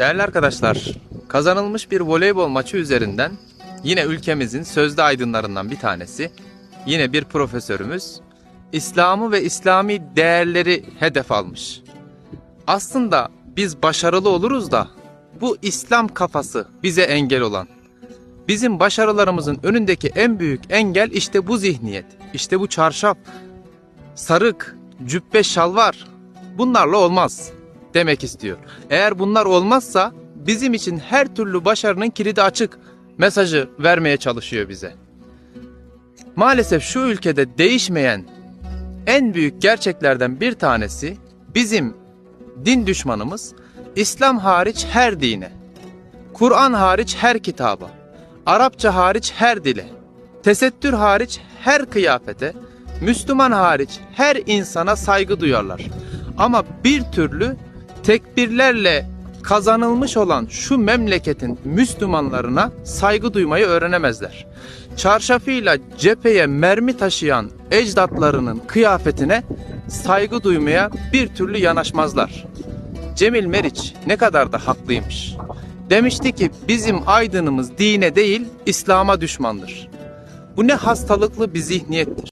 Değerli arkadaşlar, kazanılmış bir voleybol maçı üzerinden yine ülkemizin sözde aydınlarından bir tanesi, yine bir profesörümüz İslam'ı ve İslami değerleri hedef almış. Aslında biz başarılı oluruz da bu İslam kafası bize engel olan. Bizim başarılarımızın önündeki en büyük engel işte bu zihniyet, işte bu çarşaf, sarık, cübbe, şalvar bunlarla olmaz demek istiyor. Eğer bunlar olmazsa bizim için her türlü başarının kilidi açık mesajı vermeye çalışıyor bize. Maalesef şu ülkede değişmeyen en büyük gerçeklerden bir tanesi bizim din düşmanımız İslam hariç her dine, Kur'an hariç her kitaba, Arapça hariç her dile, tesettür hariç her kıyafete, Müslüman hariç her insana saygı duyarlar. Ama bir türlü tekbirlerle kazanılmış olan şu memleketin Müslümanlarına saygı duymayı öğrenemezler. Çarşafıyla cepheye mermi taşıyan ecdatlarının kıyafetine saygı duymaya bir türlü yanaşmazlar. Cemil Meriç ne kadar da haklıymış. Demişti ki bizim aydınımız dine değil İslam'a düşmandır. Bu ne hastalıklı bir zihniyettir.